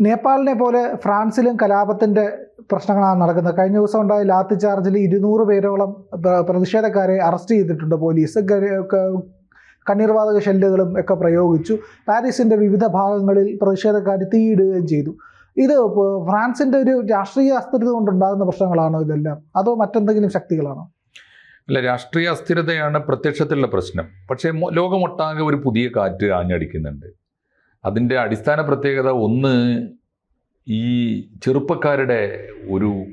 നേപ്പാളിനെ പോലെ ഫ്രാൻസിലും കലാപത്തിന്റെ പ്രശ്നങ്ങളാണ് നടക്കുന്നത്. കഴിഞ്ഞ ദിവസം ഉണ്ടായ ലാത്തി ചാർജിൽ ഇരുന്നൂറ് പേരോളം പ്ര- പ്രതിഷേധക്കാരെ അറസ്റ്റ് ചെയ്തിട്ടുണ്ട് പോലീസ്. കണ്ണീർവാതക ഷെല്ലുകളും ഒക്കെ പ്രയോഗിച്ചു. പാരീസിന്റെ വിവിധ ഭാഗങ്ങളിൽ പ്രതിഷേധക്കാർ തീയിടുകയും ചെയ്തു. ഇത് ഫ്രാൻസിന്റെ ഒരു രാഷ്ട്രീയ അസ്ഥിരത കൊണ്ടുണ്ടാകുന്ന പ്രശ്നങ്ങളാണോ ഇതെല്ലാം? അതോ മറ്റെന്തെങ്കിലും ശക്തികളാണോ? അല്ല രാഷ്ട്രീയ അസ്ഥിരതയാണ് പ്രത്യക്ഷത്തിലുള്ള പ്രശ്നം. പക്ഷേ ലോകമൊട്ടാകെ ഒരു പുതിയ കാറ്റ് ആഞ്ഞടിക്കുന്നുണ്ട്. അതിന്റെ അടിസ്ഥാന പ്രത്യേകത ഒന്ന് ഈ ചെറുപ്പക്കാരുടെ ഒരു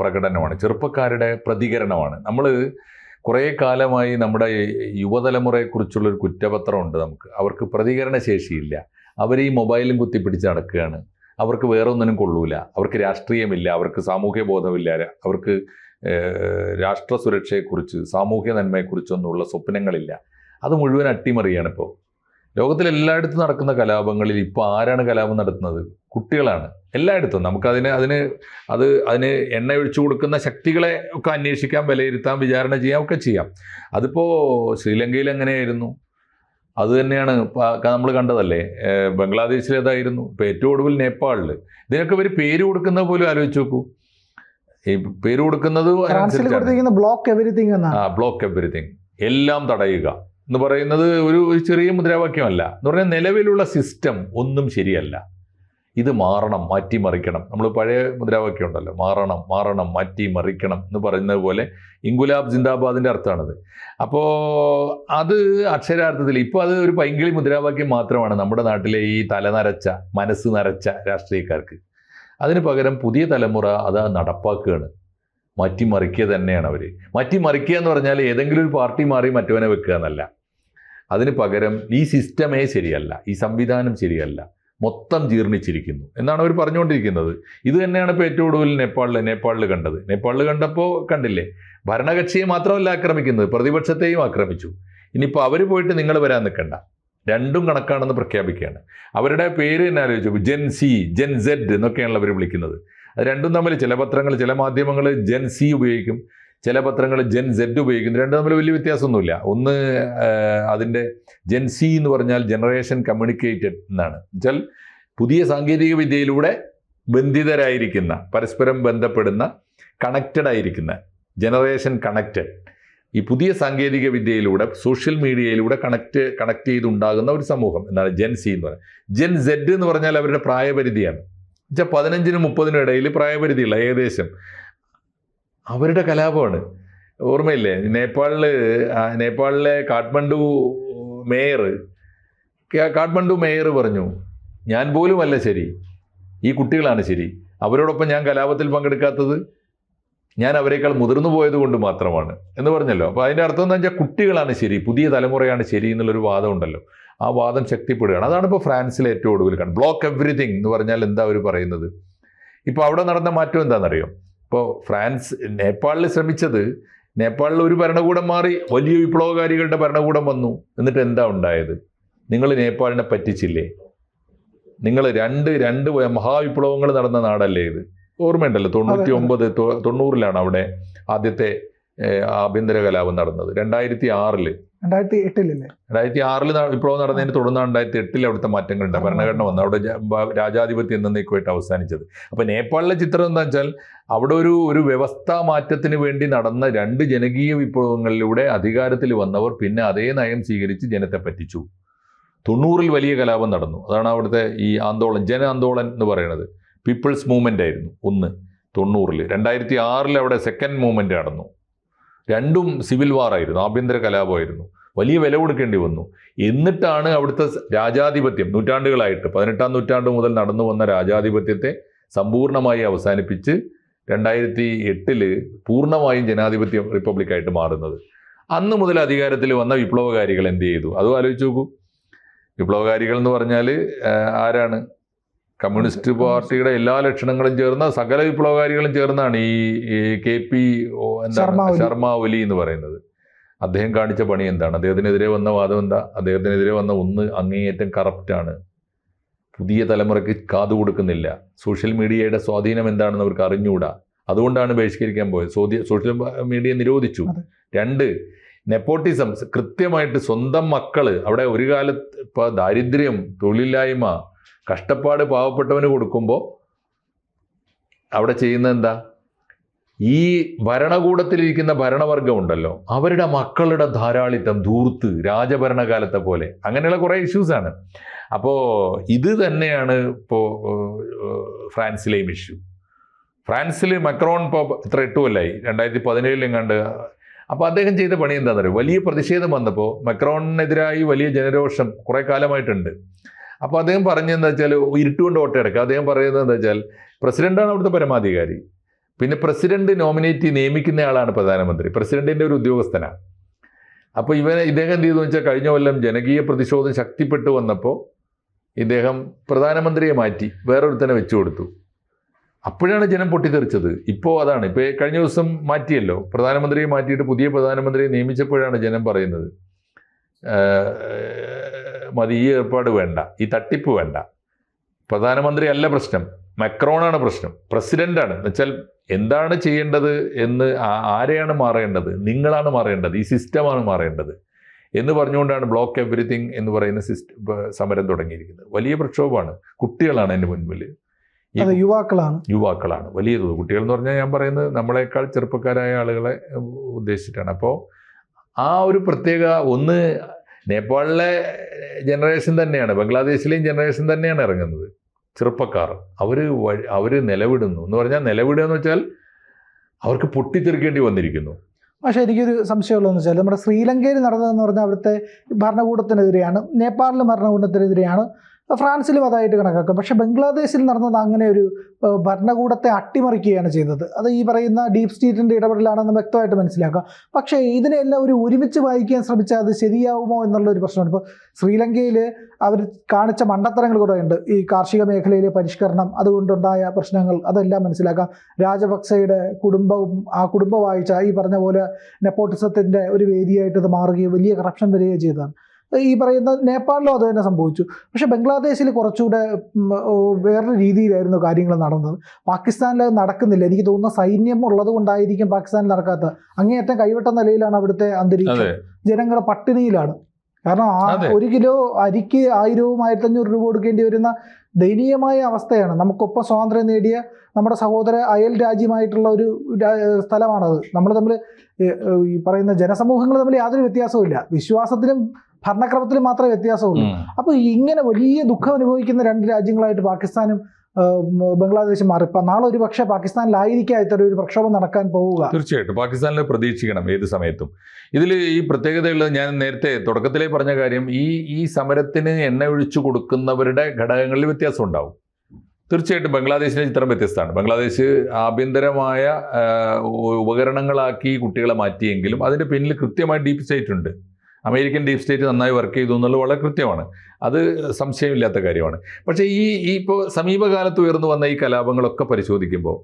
പ്രകടനമാണ് ചെറുപ്പക്കാരുടെ പ്രതികരണമാണ്. നമ്മൾ കുറേ കാലമായി നമ്മുടെ യുവതലമുറയെക്കുറിച്ചുള്ളൊരു കുറ്റപത്രമുണ്ട് നമുക്ക്. അവർക്ക് പ്രതികരണ ശേഷിയില്ല. അവർ ഈ മൊബൈലും കുത്തിപ്പിടിച്ച് നടക്കുകയാണ്. അവർക്ക് വേറെ ഒന്നിനും കൊള്ളൂല. അവർക്ക് രാഷ്ട്രീയമില്ല. അവർക്ക് സാമൂഹ്യ ബോധമില്ല. അവർക്ക് രാഷ്ട്ര സുരക്ഷയെക്കുറിച്ച് സാമൂഹ്യ നന്മയെക്കുറിച്ചൊന്നുമുള്ള സ്വപ്നങ്ങളില്ല. അത് മുഴുവൻ അട്ടിമറിയാണ് ഇപ്പോൾ. ലോകത്തിൽ എല്ലായിടത്തും നടക്കുന്ന കലാപങ്ങളിൽ ഇപ്പോൾ ആരാണ് കലാപം നടത്തുന്നത്? കുട്ടികളാണ്. എല്ലായിടത്തും. നമുക്കതിന് അതിന് അത് അതിന് എണ്ണ ഒഴിച്ചു കൊടുക്കുന്ന ശക്തികളെ ഒക്കെ അന്വേഷിക്കാം വിലയിരുത്താം വിചാരണ ചെയ്യാം ഒക്കെ ചെയ്യാം. അതിപ്പോൾ ശ്രീലങ്കയിൽ എങ്ങനെയായിരുന്നു? അത് തന്നെയാണ് നമ്മൾ കണ്ടതല്ലേ? ബംഗ്ലാദേശിലേതായിരുന്നു? ഇപ്പോൾ ഏറ്റവും ഒടുവിൽ നേപ്പാളിൽ. ഇതിനൊക്കെ ഇവർ പേര് കൊടുക്കുന്നത് പോലും ആലോചിച്ച് നോക്കൂ. ഈ പേര് കൊടുക്കുന്നത് ബ്ലോക്ക് എവറിത്തിങ് എല്ലാം തടയുക. എന്ന് പറയുന്നത് ഒരു ചെറിയ മുദ്രാവാക്യമല്ല. എന്ന് പറഞ്ഞാൽ നിലവിലുള്ള സിസ്റ്റം ഒന്നും ശരിയല്ല. ഇത് മാറണം മാറ്റിമറിക്കണം. നമ്മൾ പഴയ മുദ്രാവാക്യം ഉണ്ടല്ലോ. മാറണം മാറണം മാറ്റി മറിക്കണം എന്ന് പറയുന്നത് പോലെ ഇൻഗുലാബ് ജിന്ദാബാദിന്റെ അർത്ഥമാണത്. അപ്പോൾ അത് അക്ഷരാർത്ഥത്തിൽ ഇപ്പോൾ അത് ഒരു പൈങ്കിളി മുദ്രാവാക്യം മാത്രമാണ് നമ്മുടെ നാട്ടിലെ ഈ തലനരച്ച മനസ്സ് നരച്ച രാഷ്ട്രീയക്കാർക്ക്. അതിന് പകരം പുതിയ തലമുറ അത് നടപ്പാക്കുകയാണ്. മാറ്റിമറിക്കുക തന്നെയാണ് അവർ മാറ്റിമറിക്കുക എന്ന് പറഞ്ഞാൽ ഏതെങ്കിലും ഒരു പാർട്ടി മാറി മറ്റവനെ വെക്കുക എന്നല്ല. അതിന് പകരം ഈ സിസ്റ്റമേ ശരിയല്ല ഈ സംവിധാനം ശരിയല്ല. മൊത്തം ജീർണിച്ചിരിക്കുന്നു. എന്നാണ് അവർ പറഞ്ഞുകൊണ്ടിരിക്കുന്നത്. ഇത് തന്നെയാണ് ഇപ്പോൾ ഏറ്റവും കൂടുതൽ നേപ്പാളിൽ നേപ്പാളിൽ കണ്ടത്. നേപ്പാളിൽ കണ്ടപ്പോൾ കണ്ടില്ലേ? ഭരണകക്ഷിയെ മാത്രമല്ല ആക്രമിക്കുന്നത് പ്രതിപക്ഷത്തെയും ആക്രമിച്ചു. ഇനിയിപ്പോൾ അവർ പോയിട്ട് നിങ്ങൾ വരാൻ നിൽക്കണ്ട. രണ്ടും കണക്കാണെന്ന് പ്രഖ്യാപിക്കുകയാണ്. അവരുടെ പേര് തന്നെ ആലോചിച്ചു ജെൻ സി ജെൻ സെഡ് എന്നൊക്കെയാണല്ലോ അവർ വിളിക്കുന്നത്. അത് രണ്ടും തമ്മിൽ ചില പത്രങ്ങൾ ചില മാധ്യമങ്ങൾ ജെൻ സി ഉപയോഗിക്കും. ചില പത്രങ്ങൾ ജെൻ സെഡ് ഉപയോഗിക്കുന്നു രണ്ട് തമ്മിൽ വലിയ വ്യത്യാസമൊന്നുമില്ല. ഒന്ന് അതിന്റെ ജെൻ സി എന്ന് പറഞ്ഞാൽ ജനറേഷൻ കമ്മ്യൂണിക്കേറ്റഡ് എന്നാണ്. വെച്ചാൽ പുതിയ സാങ്കേതിക വിദ്യയിലൂടെ ബന്ധിതരായിരിക്കുന്ന പരസ്പരം ബന്ധപ്പെടുന്ന കണക്റ്റഡ് ആയിരിക്കുന്ന ജനറേഷൻ കണക്റ്റഡ് ഈ പുതിയ സാങ്കേതിക വിദ്യയിലൂടെ സോഷ്യൽ മീഡിയയിലൂടെ കണക്ട് കണക്ട് ചെയ്തുണ്ടാകുന്ന ഒരു സമൂഹം എന്നാണ് ജെൻ സി എന്ന് പറയുന്നത്. ജെൻ സെഡ് എന്ന് പറഞ്ഞാൽ അവരുടെ പ്രായപരിധിയാണ്. വെച്ചാൽ പതിനഞ്ചിനും മുപ്പതിനും ഇടയിൽ പ്രായപരിധിയുള്ള ഏകദേശം അവരുടെ കലാപമാണ്. ഓർമ്മയില്ലേ? നേപ്പാളിൽ നേപ്പാളിലെ കാഠ്മണ്ഡു മേയർ കാഠ്മണ്ഡു മേയർ പറഞ്ഞു ഞാൻ പോലുമല്ല ശരി. ഈ കുട്ടികളാണ് ശരി. അവരോടൊപ്പം ഞാൻ കലാപത്തിൽ പങ്കെടുക്കാത്തത് ഞാൻ അവരെക്കാൾ മുതിർന്നു പോയത് കൊണ്ട് മാത്രമാണ്. എന്ന് പറഞ്ഞല്ലോ. അപ്പോൾ അതിന്റെ അർത്ഥം എന്താ വെച്ചാൽ കുട്ടികളാണ് ശരി പുതിയ തലമുറയാണ് ശരി എന്നുള്ളൊരു വാദം ഉണ്ടല്ലോ. ആ വാദം ശക്തിപ്പെടുകയാണ്. അതാണ് ഇപ്പോൾ ഫ്രാൻസിലെ ഏറ്റവും ഒടുവിൽ കാണുന്നത് ബ്ലോക്ക് എവറിഥിങ് എന്ന് പറഞ്ഞാൽ എന്താ അവർ പറയുന്നത്? ഇപ്പോൾ അവിടെ നടന്ന മാറ്റം എന്താണെന്നറിയോ? ഇപ്പോൾ ഫ്രാൻസ് നേപ്പാളിൽ ശ്രമിച്ചത് നേപ്പാളിൽ ഒരു ഭരണകൂടം മാറി വലിയ വിപ്ലവകാരികളുടെ ഭരണകൂടം വന്നു. എന്നിട്ട് എന്താ ഉണ്ടായത്? നിങ്ങൾ നേപ്പാളിനെ പറ്റിച്ചില്ലേ? നിങ്ങൾ രണ്ട് രണ്ട് മഹാവിപ്ലവങ്ങൾ നടന്ന നാടല്ലേ ഇത്? ഓർമ്മയുണ്ടല്ലോ തൊണ്ണൂറ്റി ഒമ്പത് തൊണ്ണൂറിലാണ് അവിടെ ആദ്യത്തെ ആഭ്യന്തര കലാപം നടന്നത്. രണ്ടായിരത്തി ആറിൽ രണ്ടായിരത്തി എട്ടിലല്ലേ രണ്ടായിരത്തി ആറിൽ വിപ്ലവം നടന്നതിന് തുടർന്ന് രണ്ടായിരത്തി എട്ടിൽ അവിടുത്തെ മാറ്റങ്ങൾ ഉണ്ട് ഭരണഘടന വന്നു. അവിടെ രാജാധിപത്യം എന്നേക്കുമായിട്ട് അവസാനിച്ചത്. അപ്പോൾ നേപ്പാളിലെ ചിത്രം എന്താ വെച്ചാൽ അവിടെ ഒരു ഒരു വ്യവസ്ഥാ മാറ്റത്തിന് വേണ്ടി നടന്ന രണ്ട് ജനകീയ വിപ്ലവങ്ങളിലൂടെ അധികാരത്തിൽ വന്നവർ പിന്നെ അതേ നയം സ്വീകരിച്ച് ജനത്തെ പറ്റിച്ചു. തൊണ്ണൂറിൽ വലിയ കലാപം നടന്നു. അതാണ് അവിടുത്തെ ഈ ആന്തോളൻ ജന ആന്തോളൻ എന്ന് പറയുന്നത് പീപ്പിൾസ് മൂവ്മെന്റ് ആയിരുന്നു ഒന്ന് തൊണ്ണൂറിൽ രണ്ടായിരത്തി ആറിൽ അവിടെ സെക്കൻഡ് മൂവ്മെന്റ് നടന്നു. രണ്ടും സിവിൽ വാർ വാറായിരുന്നു ആഭ്യന്തര കലാപമായിരുന്നു. വലിയ വില കൊടുക്കേണ്ടി വന്നു. എന്നിട്ടാണ് അവിടുത്തെ രാജാധിപത്യം നൂറ്റാണ്ടുകളായിട്ട് പതിനെട്ടാം നൂറ്റാണ്ട് മുതൽ നടന്നു വന്ന രാജാധിപത്യത്തെ സമ്പൂർണമായി അവസാനിപ്പിച്ച് രണ്ടായിരത്തി എട്ടിൽ പൂർണമായും ജനാധിപത്യ റിപ്പബ്ലിക്കായിട്ട് മാറുന്നത്. അന്ന് മുതൽ അധികാരത്തിൽ വന്ന വിപ്ലവകാരികൾ എന്ത് ചെയ്തു? അതും ആലോചിച്ച് നോക്കൂ. വിപ്ലവകാരികൾ എന്ന് പറഞ്ഞാൽ ആരാണ്? കമ്മ്യൂണിസ്റ്റ് പാർട്ടിയുടെ എല്ലാ ലക്ഷണങ്ങളും ചേർന്ന സകല വിപ്ലവകാരികളും ചേർന്നാണ് ഈ കെ പി ശർമ്മ എന്താണ്? ഒലി. ശർമ്മ ഒലി എന്ന് പറയുന്നത്. അദ്ദേഹം കാണിച്ച പണി എന്താണ്? അദ്ദേഹത്തിനെതിരെ വന്ന വാദം എന്താ? അദ്ദേഹത്തിനെതിരെ വന്ന ഒന്ന് അങ്ങേയറ്റം കറപ്റ്റാണ് പുതിയ തലമുറയ്ക്ക് കാതു കൊടുക്കുന്നില്ല. സോഷ്യൽ മീഡിയയുടെ സ്വാധീനം എന്താണെന്ന് അവർക്ക് അറിഞ്ഞുകൂടാ. അതുകൊണ്ടാണ് ബഹിഷ്കരിക്കാൻ പോയത്. സോദ്യ- സോഷ്യൽ മീഡിയ നിരോധിച്ചു. രണ്ട് നെപ്പോട്ടിസം കൃത്യമായിട്ട് സ്വന്തം മക്കൾ അവിടെ ഒരു കാലത്ത് ഇപ്പൊ ദാരിദ്ര്യം തൊഴിലില്ലായ്മ കഷ്ടപ്പാട് പാവപ്പെട്ടവന് കൊടുക്കുമ്പോൾ അവിടെ ചെയ്യുന്ന എന്താ? ഈ ഭരണകൂടത്തിലിരിക്കുന്ന ഭരണവർഗം ഉണ്ടല്ലോ അവരുടെ മക്കളുടെ ധാരാളിത്തം ധൂർത്ത് രാജഭരണകാലത്തെ പോലെ അങ്ങനെയുള്ള കുറേ ഇഷ്യൂസാണ് അപ്പോൾ ഇത് തന്നെയാണ് ഇപ്പോൾ ഫ്രാൻസിലെയും ഇഷ്യൂ ഫ്രാൻസിൽ മക്രോൺ ഇപ്പോൾ ഇത്ര എട്ട് രണ്ടായിരത്തി പതിനേഴിലും കണ്ട്. അപ്പോൾ അദ്ദേഹം ചെയ്ത പണി എന്താണെന്ന് അറിയാം വലിയ പ്രതിഷേധം വന്നപ്പോൾ മക്രോണിനെതിരായി വലിയ ജനരോഷം കുറേ കാലമായിട്ടുണ്ട്. അപ്പോൾ അദ്ദേഹം പറഞ്ഞതെന്ന് വെച്ചാൽ ഇരുട്ടുകൊണ്ട് വോട്ടെടുക്കുക അദ്ദേഹം പറയുന്നത് എന്താ വെച്ചാൽ പ്രസിഡന്റാണ് അവിടുത്തെ പരമാധികാരി. പിന്നെ പ്രസിഡന്റ് നോമിനേറ്റ് നിയമിക്കുന്ന ആളാണ് പ്രധാനമന്ത്രി. പ്രസിഡന്റിന്റെ ഒരു ഉദ്യോഗസ്ഥനാണ്. അപ്പോൾ ഇവൻ ഇദ്ദേഹം എന്ത് ചെയ്തു വെച്ചാൽ കഴിഞ്ഞ കൊല്ലം ജനകീയ പ്രതിഷേധം ശക്തിപ്പെട്ടു വന്നപ്പോൾ ഇദ്ദേഹം പ്രധാനമന്ത്രിയെ മാറ്റി വേറൊരുത്തനെ വെച്ചു കൊടുത്തു. അപ്പോഴാണ് ജനം പൊട്ടിത്തെറിച്ചത്. ഇപ്പോൾ അതാണ്. ഇപ്പോൾ കഴിഞ്ഞ ദിവസം മാറ്റിയല്ലോ. പ്രധാനമന്ത്രിയെ മാറ്റിയിട്ട് പുതിയ പ്രധാനമന്ത്രിയെ നിയമിച്ചപ്പോഴാണ് ജനം പറയുന്നത്. "ഏഹ്, മതി ഈ ഏർപ്പാട് വേണ്ട ഈ തട്ടിപ്പ് വേണ്ട. പ്രധാനമന്ത്രി അല്ല പ്രശ്നം മക്രോണാണ് പ്രശ്നം പ്രസിഡന്റാണ്. എന്നുവെച്ചാൽ എന്താണ് ചെയ്യേണ്ടത് എന്ന് ആരെയാണ് മാറേണ്ടത്? നിങ്ങളാണ് മാറേണ്ടത് ഈ സിസ്റ്റമാണ് മാറേണ്ടത്. എന്ന് പറഞ്ഞുകൊണ്ടാണ് ബ്ലോക്ക് എവറിത്തിങ് എന്ന് പറയുന്ന സിസ്റ്റം സമരം തുടങ്ങിയിരിക്കുന്നത്. വലിയ പ്രക്ഷോഭമാണ് കുട്ടികളാണ് എന്റെ മുൻപിൽ. യുവാക്കളാണ് യുവാക്കളാണ് വലിയ തോത് കുട്ടികൾ എന്ന് പറഞ്ഞാൽ ഞാൻ പറയുന്നത് നമ്മളെക്കാൾ ചെറുപ്പക്കാരായ ആളുകളെ ഉദ്ദേശിച്ചിട്ടാണ്. അപ്പോൾ ആ ഒരു പ്രത്യേക ഒന്ന് നേപ്പാളിലെ ജനറേഷൻ തന്നെയാണ് ബംഗ്ലാദേശിലെയും ജനറേഷൻ തന്നെയാണ് ഇറങ്ങുന്നത്. ചെറുപ്പക്കാർ. അവർ അവർ നിലവിടുന്നു. എന്ന് പറഞ്ഞാൽ നിലവിടുക എന്ന് വെച്ചാൽ അവർക്ക് പൊട്ടിത്തെറിക്കേണ്ടി വന്നിരിക്കുന്നു. പക്ഷേ എനിക്കൊരു സംശയമുള്ളതെന്ന് വെച്ചാൽ നമ്മുടെ ശ്രീലങ്കയിൽ നടന്നതെന്ന് പറഞ്ഞാൽ അവിടുത്തെ ഭരണകൂടത്തിനെതിരെയാണ് നേപ്പാളിലെ ഭരണകൂടത്തിനെതിരെയാണ് ഫ്രാൻസിലും അതായിട്ട് കണക്കാക്കുക പക്ഷേ ബംഗ്ലാദേശിൽ നടന്നത് അങ്ങനെ ഒരു ഭരണകൂടത്തെ അട്ടിമറിക്കുകയാണ് ചെയ്തത് അത് ഈ പറയുന്ന ഡീപ് സ്റ്റേറ്റിന്റെ ഇടപെടലാണെന്ന് വ്യക്തമായിട്ട് മനസ്സിലാക്കാം. പക്ഷേ ഇതിനെല്ലാം ഒരു ഒരുമിച്ച് വായിക്കാൻ ശ്രമിച്ചാൽ അത് ശരിയാവുമോ എന്നുള്ള ഒരു പ്രശ്നമാണ്. ഇപ്പോൾ ശ്രീലങ്കയിൽ അവർ കാണിച്ച മണ്ടത്തരങ്ങൾ കുറേ ഉണ്ട്. ഈ കാർഷിക മേഖലയിലെ പരിഷ്കരണം അതുകൊണ്ടുണ്ടായ പ്രശ്നങ്ങൾ അതെല്ലാം മനസ്സിലാക്കാം. രാജപക്സയുടെ കുടുംബവും ആ കുടുംബ വായിച്ച ഈ പറഞ്ഞ പോലെ നെപ്പോട്ടിസത്തിന്റെ ഒരു വേദിയായിട്ട് ഇത് മാറുകയും വലിയ കറപ്ഷൻ വരികയും ചെയ്തതാണ്. ഈ പറയുന്ന നേപ്പാളിലും അത് തന്നെ സംഭവിച്ചു. പക്ഷേ ബംഗ്ലാദേശിൽ കുറച്ചുകൂടെ വേറൊരു രീതിയിലായിരുന്നു കാര്യങ്ങൾ നടന്നത്. പാകിസ്ഥാനിൽ അത് നടക്കുന്നില്ല. എനിക്ക് തോന്നുന്ന സൈന്യം ഉള്ളത് കൊണ്ടായിരിക്കും പാകിസ്ഥാനിൽ നടക്കാത്ത. അങ്ങേയറ്റം കൈവിട്ട നിലയിലാണ് അവിടുത്തെ അന്തരീക്ഷം. ജനങ്ങളുടെ ജനങ്ങൾ പട്ടിണിയിലാണ്. കാരണം ആ ഒരു കിലോ അരിക്ക് ആയിരവും ആയിരത്തഞ്ഞൂറ് രൂപ കൊടുക്കേണ്ടി വരുന്ന ദയനീയമായ അവസ്ഥയാണ്. നമുക്കൊപ്പം സ്വാതന്ത്ര്യം നേടിയ നമ്മുടെ സഹോദര അയൽ രാജ്യമായിട്ടുള്ള ഒരു സ്ഥലമാണത്. നമ്മൾ തമ്മിൽ ഈ പറയുന്ന ജനസമൂഹങ്ങൾ തമ്മിൽ യാതൊരു വ്യത്യാസവും ഇല്ല വിശ്വാസത്തിലും ഭരണക്രമത്തിലും മാത്രമേ വ്യത്യാസമുള്ളൂ. അപ്പൊ അപ്പോൾ ഇങ്ങനെ വലിയ ദുഃഖം അനുഭവിക്കുന്ന രണ്ട് രാജ്യങ്ങളായിട്ട് പാകിസ്ഥാനും ബംഗ്ലാദേശും മാറി. ഇപ്പം നാളെ ഒരു പക്ഷേ പാകിസ്ഥാനിലായിരിക്കാം ഇത്തരം ഒരു പ്രക്ഷോഭം നടക്കാൻ പോവുക. തീർച്ചയായിട്ടും. പാകിസ്ഥാനിൽ പ്രതീക്ഷിക്കണം ഏത് സമയത്തും. ഇതിൽ ഈ പ്രത്യേകതയുള്ളത് ഞാൻ നേരത്തെ തുടക്കത്തിലേ പറഞ്ഞ കാര്യം ഈ ഈ സമരത്തിന് എണ്ണ ഒഴിച്ചു കൊടുക്കുന്നവരുടെ ഘടകങ്ങളിൽ വ്യത്യാസം ഉണ്ടാവും. തീർച്ചയായിട്ടും ബംഗ്ലാദേശിന്റെ ചിത്രം വ്യത്യസ്തമാണ്. ബംഗ്ലാദേശ് ആഭ്യന്തരമായ ഉപകരണങ്ങളാക്കി കുട്ടികളെ മാറ്റിയെങ്കിലും അതിന്റെ പിന്നിൽ കൃത്യമായി ഡീപ്പ് സ്റ്റേറ്റ് ഉണ്ട്. അമേരിക്കൻ ഡീപ് സ്റ്റേറ്റ് നന്നായി വർക്ക് ചെയ്തു എന്നുള്ളത് വളരെ കൃത്യമാണ്. അത് സംശയമില്ലാത്ത കാര്യമാണ്. പക്ഷേ ഈ ഈ ഇപ്പോൾ സമീപകാലത്ത് ഉയർന്നു വന്ന ഈ കലാപങ്ങളൊക്കെ പരിശോധിക്കുമ്പോൾ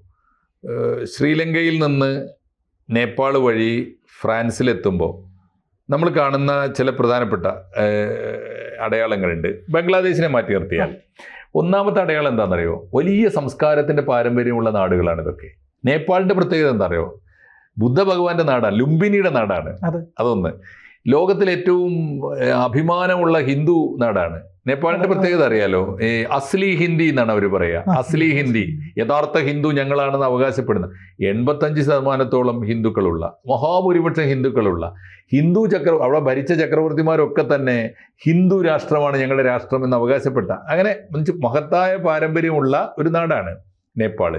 ശ്രീലങ്കയിൽ നിന്ന് നേപ്പാൾ വഴി ഫ്രാൻസിലെത്തുമ്പോൾ നമ്മൾ കാണുന്ന ചില പ്രധാനപ്പെട്ട അടയാളങ്ങളുണ്ട്. ബംഗ്ലാദേശിനെ മാറ്റി നിർത്തിയാൽ. ഒന്നാമത്തെ അടയാളം എന്താണെന്നറിയോ? വലിയ സംസ്കാരത്തിന്റെ പാരമ്പര്യമുള്ള നാടുകളാണ് ഇതൊക്കെ. നേപ്പാളിന്റെ പ്രത്യേകത എന്താ അറിയോ ബുദ്ധ ഭഗവാന്റെ നാടാണ് ലുംബിനിയുടെ നാടാണ്. അതൊന്ന്. ലോകത്തിലെ ഏറ്റവും അഭിമാനമുള്ള ഹിന്ദു നാടാണ്. നേപ്പാളിന്റെ പ്രത്യേകത അറിയാലോ? ഈ അസ്ലി ഹിന്ദി എന്നാണ് അവർ പറയുക അസ്ലി ഹിന്ദി. യഥാർത്ഥ ഹിന്ദു ഞങ്ങളാണെന്ന് അവകാശപ്പെടുന്ന എൺപത്തഞ്ച് ശതമാനത്തോളം ഹിന്ദുക്കളുള്ള മഹാഭൂരിപക്ഷം ഹിന്ദുക്കളുള്ള ഹിന്ദു ചക്ര അവിടെ ഭരിച്ച ചക്രവർത്തിമാരൊക്കെ തന്നെ ഹിന്ദു രാഷ്ട്രമാണ് ഞങ്ങളുടെ രാഷ്ട്രം എന്ന് അവകാശപ്പെട്ട. അങ്ങനെ മഹത്തായ പാരമ്പര്യമുള്ള ഒരു നാടാണ് നേപ്പാൾ.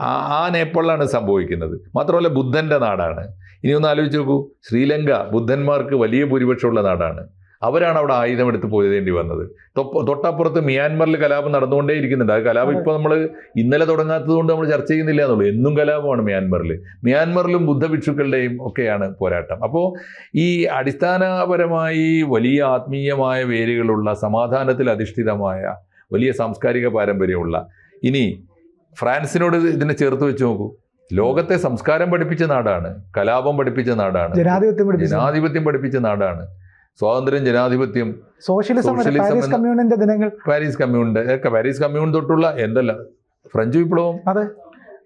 ആ ആ നേപ്പാളിലാണ് സംഭവിക്കുന്നത്. മാത്രമല്ല ബുദ്ധന്റെ നാടാണ്. ഇനി ഒന്ന് ആലോചിച്ച് നോക്കൂ. ശ്രീലങ്ക ബുദ്ധന്മാർക്ക് വലിയ ഭൂരിപക്ഷമുള്ള നാടാണ്. അവരാണ് അവിടെ ആയുധമെടുത്ത് പോയതേണ്ടി വന്നത്. തൊട്ടപ്പുറത്ത് മ്യാൻമറിൽ കലാപം നടന്നുകൊണ്ടേ ഇരിക്കുന്നുണ്ട്. ആ കലാപം. ഇപ്പോൾ നമ്മൾ ഇന്നലെ തുടങ്ങാത്തത് കൊണ്ട് നമ്മൾ ചർച്ച ചെയ്യുന്നില്ല എന്നുള്ളൂ. എന്നും കലാപമാണ് മ്യാൻമറിൽ. മ്യാൻമറിലും ബുദ്ധഭിക്ഷുക്കളുടെയും ഒക്കെയാണ് പോരാട്ടം. അപ്പോൾ ഈ അടിസ്ഥാനപരമായി വലിയ ആത്മീയമായ വേരുകളുള്ള സമാധാനത്തിൽ അധിഷ്ഠിതമായ വലിയ സാംസ്കാരിക പാരമ്പര്യമുള്ള ഇനി ഫ്രാൻസിനോട് ഇതിനെ ചേർത്ത് വെച്ച് നോക്കൂ. ലോകത്തെ സംസ്കാരം പഠിപ്പിച്ച നാടാണ് കലാപം പഠിപ്പിച്ച നാടാണ് ജനാധിപത്യം ജനാധിപത്യം പഠിപ്പിച്ച നാടാണ്. സ്വാതന്ത്ര്യം ജനാധിപത്യം സോഷ്യലിസം കമ്മ്യൂണിന്റെ ദിനങ്ങൾ. പാരീസ് കമ്മ്യൂണിന്റെ പാരീസ് കമ്മ്യൂൺ തൊട്ടുള്ള എന്തല്ല ഫ്രഞ്ച് വിപ്ലവം. അതെ.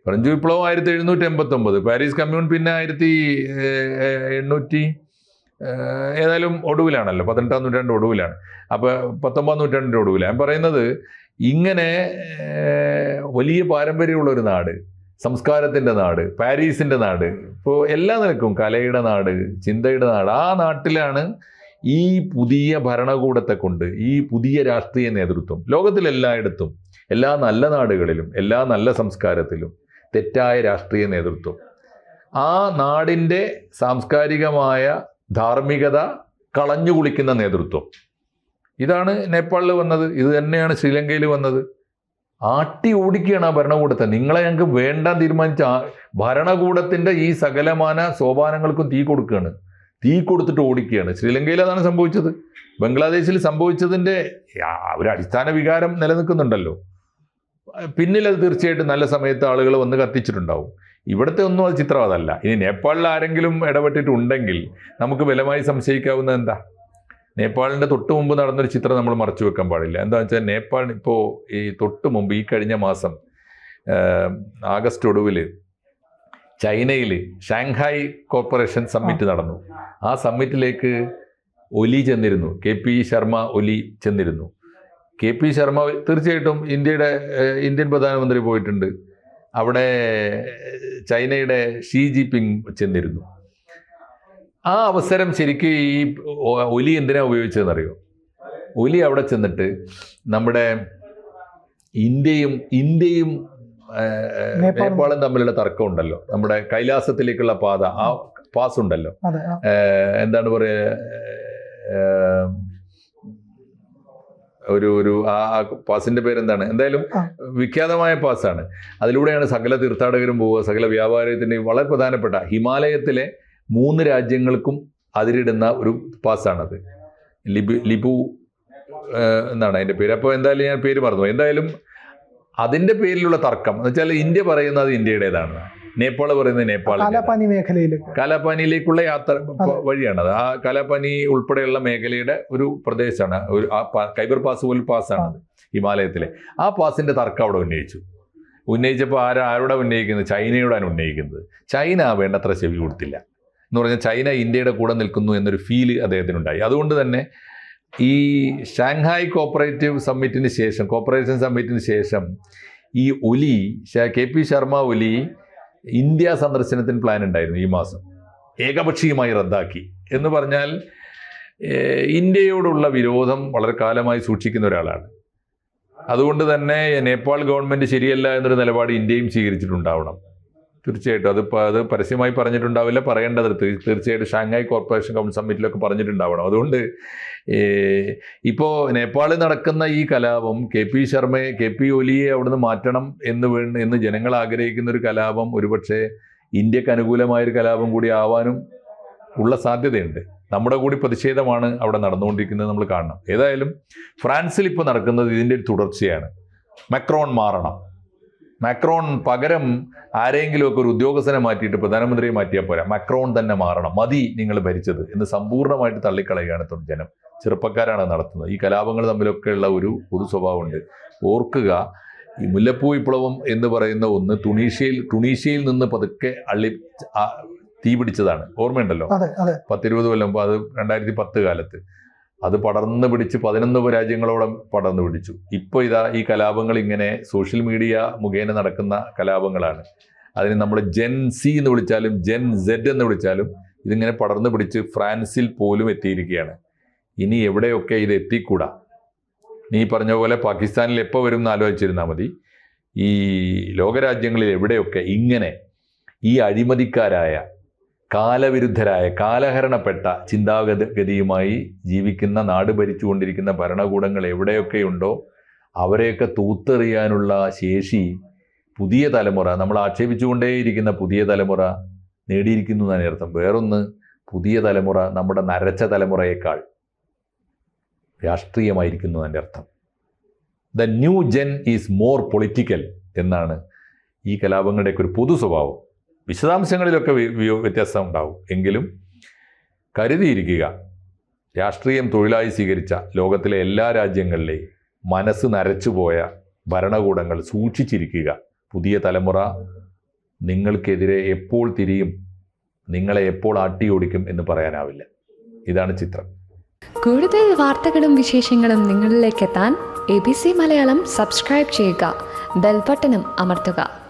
ഫ്രഞ്ച് വിപ്ലവം ആയിരത്തി എഴുന്നൂറ്റി എൺപത്തി ഒമ്പത് പാരീസ് കമ്മ്യൂൺ പിന്നെ ആയിരത്തി എണ്ണൂറ്റി ഏതായാലും ഒടുവിലാണല്ലോ പതിനെട്ടാം നൂറ്റാണ്ട് ഒടുവിലാണ്. അപ്പോൾ പത്തൊമ്പതാം നൂറ്റാണ്ടിന്റെ ഒടുവിലാണ് ഞാൻ പറയുന്നത് ഇങ്ങനെ വലിയ പാരമ്പര്യമുള്ള ഒരു നാട് സംസ്കാരത്തിന്റെ നാട് പാരീസിന്റെ നാട് ഇപ്പോൾ എല്ലാ നിലക്കും കലയുടെ നാട് ചിന്തയുടെ നാട് ആ നാട്ടിലാണ് ഈ പുതിയ ഭരണകൂടത്തെ കൊണ്ട് ഈ പുതിയ രാഷ്ട്രീയ നേതൃത്വം ലോകത്തിലെല്ലായിടത്തും എല്ലാ നല്ല നാടുകളിലും എല്ലാ നല്ല സംസ്കാരത്തിലും തെറ്റായ രാഷ്ട്രീയ നേതൃത്വം. ആ നാടിന്റെ സാംസ്കാരികമായ ധാർമ്മികത കളഞ്ഞു കുളിക്കുന്ന നേതൃത്വം. ഇതാണ് നേപ്പാളിൽ വന്നത് ഇത് തന്നെയാണ് ശ്രീലങ്കയിൽ വന്നത്. ആട്ടി ഓടിക്കുകയാണ് ആ ഭരണകൂടത്തെ. നിങ്ങളെ ഞങ്ങൾക്ക് വേണ്ടാൻ തീരുമാനിച്ച ഭരണകൂടത്തിന്റെ ഈ സകലമാന സോപാനങ്ങൾക്കും തീ കൊടുക്കുകയാണ്. തീ കൊടുത്തിട്ട് ഓടിക്കുകയാണ്. ശ്രീലങ്കയിൽ അതാണ് സംഭവിച്ചത്. ബംഗ്ലാദേശിൽ സംഭവിച്ചതിന്റെ ഒരു അടിസ്ഥാന വികാരം നിലനിൽക്കുന്നുണ്ടല്ലോ. പിന്നിൽ അത് തീർച്ചയായിട്ടും നല്ല സമയത്ത് ആളുകൾ വന്ന് കത്തിച്ചിട്ടുണ്ടാവും. ഇവിടുത്തെ ഒന്നും അത് ചിത്രം അതല്ല ഇനി നേപ്പാളിൽ ആരെങ്കിലും ഇടപെട്ടിട്ടുണ്ടെങ്കിൽ നമുക്ക് ബലമായി സംശയിക്കാവുന്നത് എന്താ? നേപ്പാളിന്റെ തൊട്ട് മുമ്പ് നടന്നൊരു ചിത്രം നമ്മൾ മറച്ചു വെക്കാൻ പാടില്ല. എന്താ വെച്ചാൽ നേപ്പാൾ ഇപ്പോൾ ഈ തൊട്ട് മുമ്പ് ഈ കഴിഞ്ഞ മാസം ആഗസ്റ്റ് ഒടുവിൽ ചൈനയിൽ ഷാങ്ഹായ് കോർപ്പറേഷൻ സമ്മിറ്റ് നടന്നു. ആ സമ്മിറ്റിലേക്ക് ഒലി ചെന്നിരുന്നു. കെ പി ശർമ്മ ഒലി ചെന്നിരുന്നു. കെ പി ശർമ്മ തീർച്ചയായിട്ടും ഇന്ത്യയുടെ ഇന്ത്യൻ പ്രധാനമന്ത്രി പോയിട്ടുണ്ട്. അവിടെ ചൈനയുടെ ഷീ ജിപിങ് ചെന്നിരുന്നു. ആ അവസരം ശരിക്കും ഈ ഒലി എന്തിനാ ഉപയോഗിച്ചതെന്നറിയോ? ഒലി അവിടെ ചെന്നിട്ട് നമ്മുടെ ഇന്ത്യയും ഇന്ത്യയും നേപ്പാളും. തമ്മിലുള്ള തർക്കം ഉണ്ടല്ലോ നമ്മുടെ കൈലാസത്തിലേക്കുള്ള പാത ആ പാസ് ഉണ്ടല്ലോ എന്താണ് പറയുക ഒരു ഒരു ആ പാസിന്റെ പാസിന്റെ പേരെന്താണ്? എന്തായാലും വിഖ്യാതമായ പാസ്സാണ് അതിലൂടെയാണ് സകല തീർത്ഥാടകരും പോവുക സകല വ്യാപാരത്തിന്റെയും വളരെ പ്രധാനപ്പെട്ട ഹിമാലയത്തിലെ മൂന്ന് രാജ്യങ്ങൾക്കും അതിരിടുന്ന ഒരു പാസ്സാണത്. ലിബു ലിബു എന്നാണ് അതിന്റെ പേര്? അപ്പോൾ എന്തായാലും ഞാൻ പേര് മറന്നു എന്തായാലും അതിന്റെ പേരിലുള്ള തർക്കം എന്ന് വെച്ചാൽ ഇന്ത്യ പറയുന്നത് ഇന്ത്യയുടേതാണ്. നേപ്പാൾ പറയുന്നത് നേപ്പാൾ കാലാപാനി മേഖലയിലേക്ക്. കാലാപാനിയിലേക്കുള്ള യാത്ര വഴിയാണത്. ആ കാലാപാനി ഉൾപ്പെടെയുള്ള മേഖലയുടെ ഒരു പ്രദേശമാണ്. ഒരു ആ കൈബർ പാസ് പോലും പാസ്സാണത് ഹിമാലയത്തിലെ. ആ പാസിന്റെ തർക്കം അവിടെ ഉന്നയിച്ചു. ഉന്നയിച്ചപ്പോൾ ആരാ ആരോടെ ഉന്നയിക്കുന്നത്? ചൈനയോടാണ് ഉന്നയിക്കുന്നത്. ചൈന വേണ്ടത്ര ചെവി കൊടുത്തില്ല. എന്ന് പറഞ്ഞാൽ ചൈന ഇന്ത്യയുടെ കൂടെ നിൽക്കുന്നു എന്നൊരു ഫീൽ അദ്ദേഹത്തിനുണ്ടായി. അതുകൊണ്ട് തന്നെ ഈ ഷാങ്ഹായ് കോപ്പറേറ്റീവ് സമ്മിറ്റിന് ശേഷം കോപ്പറേഷൻ സമ്മിറ്റിന് ശേഷം ഈ Oli K P Sharma Oli India സന്ദർശനത്തിന് പ്ലാൻ ഉണ്ടായിരുന്നു ഈ മാസം. ഏകപക്ഷീയമായി റദ്ദാക്കി. എന്ന് പറഞ്ഞാൽ ഇന്ത്യയോടുള്ള വിരോധം വളരെ കാലമായി സൂക്ഷിക്കുന്ന ഒരാളാണ്. അതുകൊണ്ട് തന്നെ നേപ്പാൾ ഗവൺമെന്റ് ശരിയല്ല എന്നൊരു നിലപാട് ഇന്ത്യയും സ്വീകരിച്ചിട്ടുണ്ടാവണം. തീർച്ചയായിട്ടും. അത് പ- അത് പരസ്യമായി പറഞ്ഞിട്ടുണ്ടാവില്ല പറയേണ്ടത് തീർച്ചയായിട്ടും ഷാങ്ഹായ് കോർപ്പറേഷൻ കൗൺസിൽ സമ്മിറ്റിലൊക്കെ പറഞ്ഞിട്ടുണ്ടാവണം. അതുകൊണ്ട് ഇപ്പോൾ നേപ്പാളിൽ നടക്കുന്ന ഈ കലാപം കെ പി ശർമ്മയെ കെ പി ഒലിയെ അവിടുന്ന് മാറ്റണം എന്ന് വേണ്ട എന്ന് ജനങ്ങൾ ആഗ്രഹിക്കുന്ന ഒരു കലാപം ഒരുപക്ഷെ ഇന്ത്യയ്ക്ക് അനുകൂലമായൊരു കലാപം കൂടി ആവാനും ഉള്ള സാധ്യതയുണ്ട്. നമ്മുടെ കൂടി പ്രതിഷേധമാണ് അവിടെ നടന്നുകൊണ്ടിരിക്കുന്നത് നമ്മൾ കാണണം. ഏതായാലും ഫ്രാൻസിൽ ഇപ്പോൾ നടക്കുന്നത് ഇതിന്റെ ഒരു തുടർച്ചയാണ്. മക്രോൺ മാറണം. മക്രോൺ പകരം ആരെങ്കിലും ഒക്കെ ഒരു ഉദ്യോഗസ്ഥനെ മാറ്റിയിട്ട് പ്രധാനമന്ത്രിയെ മാറ്റിയാൽ പോരാ. മാക്രോൺ തന്നെ മാറണം. മതി നിങ്ങൾ ഭരിച്ചത് എന്ന് സമ്പൂർണമായിട്ട് തള്ളിക്കളയുകയാണ് ജനം. ചെറുപ്പക്കാരാണ് നടത്തുന്നത്. ഈ കലാപങ്ങൾ തമ്മിലൊക്കെയുള്ള ഒരു പൊതു സ്വഭാവമുണ്ട്. ഓർക്കുക ഈ മുല്ലപ്പൂ വിപ്ലവം എന്ന് പറയുന്ന ഒന്ന് തുണീഷ്യയിൽ തുണീഷ്യയിൽ നിന്ന് പതുക്കെ അള്ളി തീ പിടിച്ചതാണ് ഓർമ്മയുണ്ടല്ലോ? പത്തിരുപത് കൊല്ലം അത് രണ്ടായിരത്തി പത്ത് കാലത്ത്. അത് പടർന്ന് പിടിച്ച് പതിനൊന്ന് രാജ്യങ്ങളോളം പടർന്നു പിടിച്ചു. ഇപ്പോൾ ഇതാ ഈ കലാപങ്ങൾ ഇങ്ങനെ സോഷ്യൽ മീഡിയ മുഖേന നടക്കുന്ന കലാപങ്ങളാണ്. അതിന് നമ്മൾ ജെൻ സി എന്ന് വിളിച്ചാലും ജെൻ സെഡ് എന്ന് വിളിച്ചാലും ഇതിങ്ങനെ പടർന്നു പിടിച്ച് ഫ്രാൻസിൽ പോലും എത്തിയിരിക്കുകയാണ്. ഇനി എവിടെയൊക്കെ ഇത് എത്തിക്കൂടാ? നീ പറഞ്ഞ പോലെ പാകിസ്ഥാനിൽ എപ്പോൾ വരും എന്ന് ആലോചിച്ചിരുന്നാൽ മതി. ഈ ലോകരാജ്യങ്ങളിൽ എവിടെയൊക്കെ ഇങ്ങനെ ഈ അഴിമതിക്കാരായ കാലവിരുദ്ധരായ കാലഹരണപ്പെട്ട ചിന്താഗതിയുമായി ജീവിക്കുന്ന നാട് ഭരിച്ചുകൊണ്ടിരിക്കുന്ന ഭരണകൂടങ്ങൾ എവിടെയൊക്കെയുണ്ടോ അവരെയൊക്കെ തൂത്തെറിയാനുള്ള ശേഷി പുതിയ തലമുറ നമ്മൾ ആക്ഷേപിച്ചുകൊണ്ടേയിരിക്കുന്ന പുതിയ തലമുറ നേടിയിരിക്കുന്നു എന്നാണ് അർത്ഥം വേറൊന്ന് പുതിയ തലമുറ നമ്മുടെ നരച്ച തലമുറയേക്കാൾ രാഷ്ട്രീയമായിരിക്കുന്നു എന്റെ അർത്ഥം the new gen is more political എന്നാണ് ഈ കലാപങ്ങളുടെയൊക്കെ ഒരു പൊതു സ്വഭാവം. വിശദാംശങ്ങളിലൊക്കെ വ്യത്യാസം ഉണ്ടാവും എങ്കിലും കരുതിയിരിക്കുക രാഷ്ട്രീയം തൊഴിലായി സ്വീകരിച്ച ലോകത്തിലെ എല്ലാ രാജ്യങ്ങളിലെയും മനസ്സ് നരച്ചുപോയ ഭരണകൂടങ്ങൾ സൂക്ഷിച്ചിരിക്കുക. പുതിയ തലമുറ നിങ്ങൾക്കെതിരെ എപ്പോൾ തിരിയും നിങ്ങളെ എപ്പോൾ ആട്ടിയോടിക്കും എന്ന് പറയാനാവില്ല. ഇതാണ് ചിത്രം. കൂടുതൽ വാർത്തകളും വിശേഷങ്ങളും നിങ്ങളിലേക്ക് എത്താൻ A B C Malayalam subscribe ചെയ്യുക ബെൽബട്ടനും അമർത്തുക.